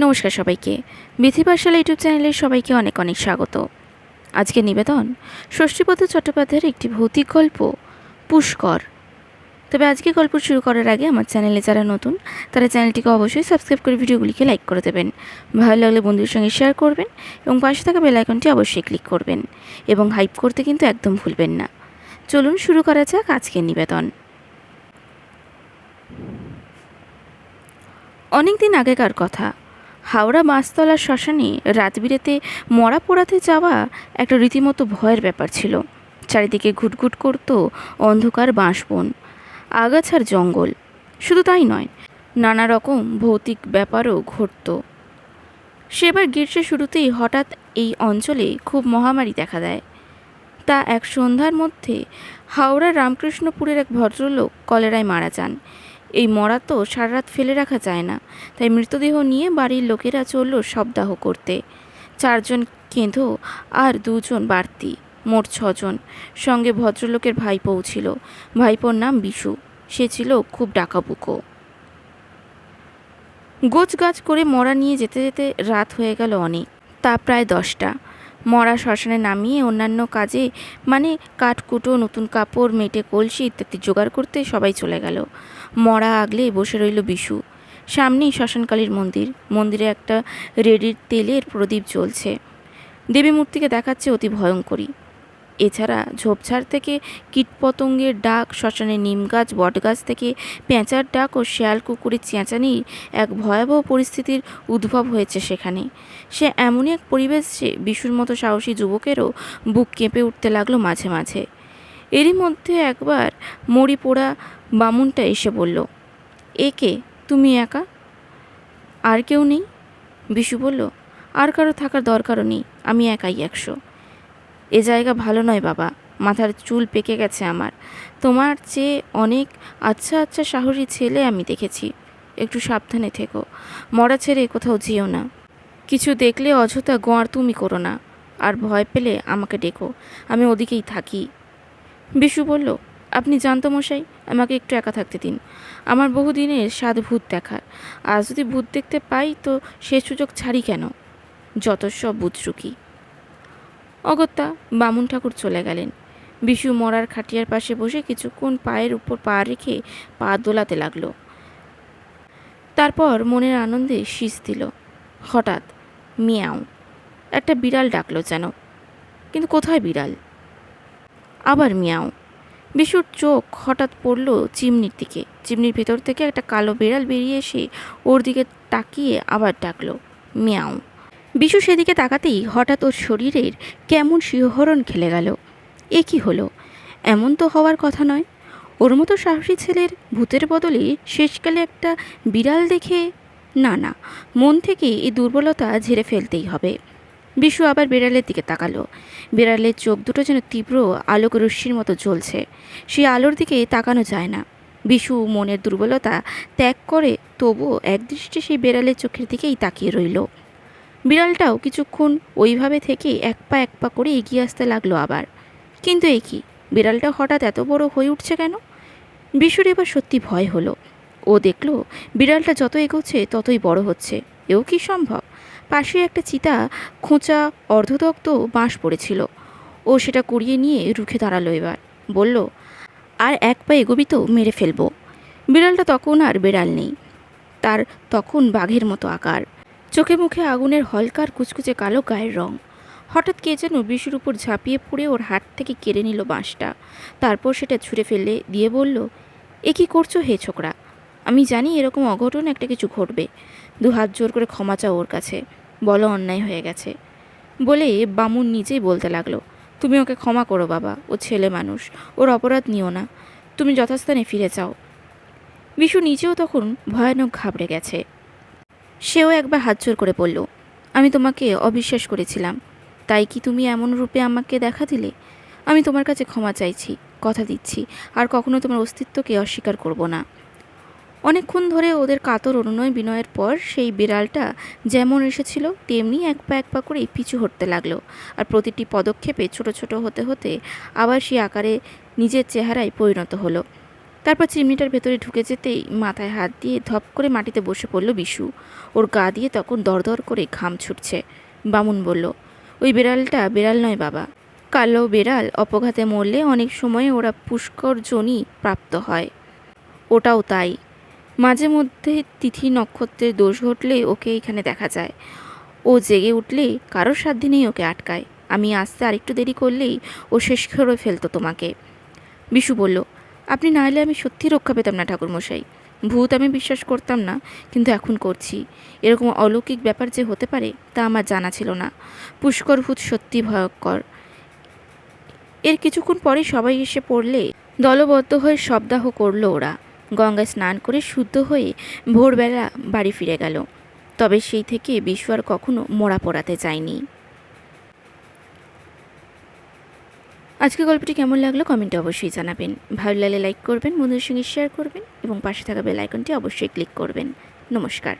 নমস্কার সবাইকে। বিথি পাঠশালা ইউটিউব চ্যানেলে সবাইকে অনেক অনেক স্বাগত। আজকে নিবেদন ষষ্ঠীপদ চট্টোপাধ্যায়ের একটি ভৌতিক গল্প, পুষ্কর। তবে আজকে গল্প শুরু করার আগে আমার চ্যানেলে যারা নতুন, তারা চ্যানেলটিকে অবশ্যই সাবস্ক্রাইব করে ভিডিওগুলিকে লাইক করে দেবেন। ভালো লাগলে বন্ধুদের সঙ্গে শেয়ার করবেন এবং পাশে থাকা বেল আইকনটি অবশ্যই ক্লিক করবেন এবং হাইপ করতে কিন্তু একদম ভুলবেন না। চলুন শুরু করা যাক আজকের নিবেদন। অনেক দিন আগেকার কথা হাওড়া মাছতলার শ্মশানে রাতবিরেতে মরা পোড়াতে যাওয়া একটা রীতিমতো ভয়ের ব্যাপার ছিল। চারিদিকে ঘুটঘুট করত অন্ধকার বাঁশবন, আগাছার জঙ্গল। শুধু তাই নয়, নানা রকম ভৌতিক ব্যাপারও ঘটত। সেবার গ্রীষ্মের শুরুতেই হঠাৎ এই অঞ্চলে খুব মহামারী দেখা দেয়। তা এক সন্ধ্যার মধ্যে হাওড়ার রামকৃষ্ণপুরের এক ভদ্রলোক কলেরায় মারা যান। এই মরা তো সারা রাত ফেলে রাখা যায় না। তাই মৃতদেহ নিয়ে বাড়ির লোকেরা চলল শবদাহ করতে। চারজন কেঁদো আর দুজন বাড়তি, মোট ছজন। সঙ্গে ভদ্রলোকের ভাইপোও ছিল। ভাইপোর নাম বিশু। সে ছিল খুব ডাকাবুকো। গোছ গাছ করে মরা নিয়ে যেতে যেতে রাত হয়ে গেল অনেক। তা প্রায় দশটা। মরা শ্মশানে নামিয়ে অন্যান্য কাজে মানে কাঠকুটো, নতুন কাপড়, মেটে কলসি ইত্যাদি জোগাড় করতে সবাই চলে গেল। মরা আগলে বসে রইল বিশু। সামনেই শ্মশানকালীর মন্দির। মন্দিরে একটা রেডির তেলের প্রদীপ জ্বলছে। দেবী মূর্তিকে দেখাচ্ছে অতি ভয়ঙ্করী। এছাড়া ঝোপঝাড় থেকে কীটপতঙ্গের ডাক শ্মশানের নিম গাছ বটগাছ থেকে পেঁচার ডাক ও শেয়াল কুকুরের চেঁচানি এক ভয়াবহ পরিস্থিতির উদ্ভব হয়েছে সেখানে। সে এমনই এক পরিবেশ যে বিশুর মতো সাহসী যুবকেরও বুক কেঁপে উঠতে লাগল মাঝে মাঝে। এরই মধ্যে একবার মরি পোড়া বামুনটা এসে বলল একে তুমি একা? আর কেউ নেই, বিশু বলল, আর কারও থাকার দরকারও নেই, আমি একাই একশো। এ জায়গা ভালো নয় বাবা, মাথার চুল পেকে গেছে আমার। তোমার চেয়ে অনেক আচ্ছা আচ্ছা সাহসী ছেলে আমি দেখেছি। একটু সাবধানে থেকো, মরা ছেড়ে কোথাও যেও না। কিছু দেখলে অযথা গোয়ার তুমি করো না, আর ভয় পেলে আমাকে ডেকো, আমি ওদিকেই থাকি। বিশু বলল আপনি জানতো মশাই, আমাকে একটু একা থাকতে দিন। আমার বহুদিনের স্বাদ ভূত দেখার। আজ যদি ভূত দেখতে পাই, তো সে সুযোগ ছাড়ি কেন? যত সব বুজরুকি অগত্যা বামুন ঠাকুর চলে গেলেন। বিশু মরার খাটিয়ার পাশে বসে কিছুক্ষণ পায়ের উপর পা রেখে পা দোলাতে লাগল। তারপর মনের আনন্দে শীষ দিল। হঠাৎ মিয়াও, একটা বিড়াল ডাকলো যেন। কিন্তু কোথায় বিড়াল? আবার মিয়াও। বিশুর চোখ হঠাৎ পড়ল চিমনির দিকে। চিমনির ভেতর থেকে একটা কালো বিড়াল বেরিয়ে এসে ওর দিকে তাকিয়ে আবার ডাকলো, মিয়াও। বিশু সেদিকে তাকাতেই হঠাৎ ওর শরীরের কেমন শিহরণ খেলে গেল। এ কি হলো? এমন তো হওয়ার কথা নয়। ওর মতো সাহসী ছেলের ভূতের বদলে শেষকালে একটা বিড়াল দেখে না না, মন থেকে এই দুর্বলতা ঝেড়ে ফেলতেই হবে। বিশু আবার বিড়ালের দিকে তাকালো। বিড়ালের চোখ দুটো যেন তীব্র, আলোক রশ্মির মতো জ্বলছে। সেই আলোর দিকে তাকানো যায় না। বিশু মনের দুর্বলতা ত্যাগ করে তবুও একদৃষ্টে সেই বিড়ালের চোখের দিকেই তাকিয়ে রইল। বিড়ালটাও কিছুক্ষণ ওইভাবে থেকে এক পা এক পা করে এগিয়ে আসতে লাগল আবার। কিন্তু এ কি? বিড়ালটা হঠাৎ এত বড় হয়ে উঠছে কেন? বিশুর এবার সত্যি ভয় হলো। ও দেখল, বিড়ালটা যত এগোচ্ছে ততই বড় হচ্ছে। এও কি সম্ভব? পাশে একটা চিতা খোঁচা অর্ধদগ্ধ বাঁশ পড়েছিল। ও সেটা কুড়িয়ে নিয়ে রুখে দাঁড়াল এবার। বলল, আর এক পা এগোবি তো, মেরে ফেলব। বিড়ালটা তখন আর বিড়াল নেই। তার তখন বাঘের মতো আকার। চোখে মুখে আগুনের হলকার কুচকুচে কালো গায়ের রং। হঠাৎ কে যেন বিশুর উপর ঝাঁপিয়ে পড়ে ওর হাত থেকে কেড়ে নিল বাঁশটা। তারপর সেটা ছুঁড়ে ফেললে দিয়ে বলল, এ কি করছ হে ছোকরা? আমি জানি এরকম অঘটন একটা কিছু ঘটবে। দু হাত জোর করে ক্ষমা চাও ওর কাছে। বলো অন্যায় হয়ে গেছে। বলে বামুন নিজেই বলতে লাগল, তুমি ওকে ক্ষমা করো বাবা, ও ছেলে মানুষ, ওর অপরাধ নিও না, তুমি যথাস্থানে ফিরে যাও। বিশু নিজেও তখন ভয়ানক ঘাবড়ে গেছে। সেও একবার হাত জোর করে বলল, আমি তোমাকে অবিশ্বাস করেছিলাম, তাই কি তুমি এমন রূপে আমাকে দেখা দিলে? আমি তোমার কাছে ক্ষমা চাইছি, কথা দিচ্ছি, আর কখনো তোমার অস্তিত্বকে অস্বীকার করব না। অনেকক্ষণ ধরে ওদের কাতর অনুনয় বিনয়ের পর সেই বিড়ালটা যেমন এসেছিল, তেমনি এক পা এক পা করে পিছু হটতে লাগল। আর প্রতিটি পদক্ষেপে ছোট ছোট হতে হতে আবার সেই আকারে নিজের চেহারায় পরিণত হলো। তারপর চিমনিটার ভেতরে ঢুকে যেতেই মাথায় হাত দিয়ে ধপ করে মাটিতে বসে পড়ল বিশু। ওর গা দিয়ে তখন দরদর করে ঘাম ছুটছে। বামুন বলল, ওই বিড়ালটা বিড়াল নয় বাবা। কালো বিড়াল অপঘাতে মরলে অনেক সময় ওরা পুষ্কর জনই প্রাপ্ত হয়। ওটাও তাই। মাঝে মধ্যে তিথি নক্ষত্রের দোষ ঘটলে ওকে এখানে দেখা যায়। ও জেগে উঠলে কারোর সাধ্য নেই ওকে আটকায়। আমি আসতে আরেকটু দেরি করলেই ও শেষ করে ফেলতো তোমাকে। বিশু বলল, আপনি না এলে আমি সত্যি রক্ষা পেতাম না ঠাকুরমশাই। ভূত আমি বিশ্বাস করতাম না, কিন্তু এখন করছি। এরকম অলৌকিক ব্যাপার যে হতে পারে তা আমার জানা ছিল না। পুষ্কর ভূত সত্যি ভয়ঙ্কর। এর কিছুক্ষণ পরে সবাই এসে পড়লে দলবদ্ধ হয়ে শবদাহ করল ওরা। গঙ্গায় স্নান করে শুদ্ধ হয়ে ভোরবেলা বাড়ি ফিরে গেল। তবে সেই থেকে বিশ্ব আর কখনো মোড়া পড়াতে যায়নি। আজকে গল্পটি কেমন লাগল কমেন্টে অবশ্যই জানাবেন। ভালো লাগলে লাইক করবেন, বন্ধুদের সঙ্গে শেয়ার করবেন এবং পাশে থাকা বেল আইকনটি অবশ্যই ক্লিক করবেন। নমস্কার।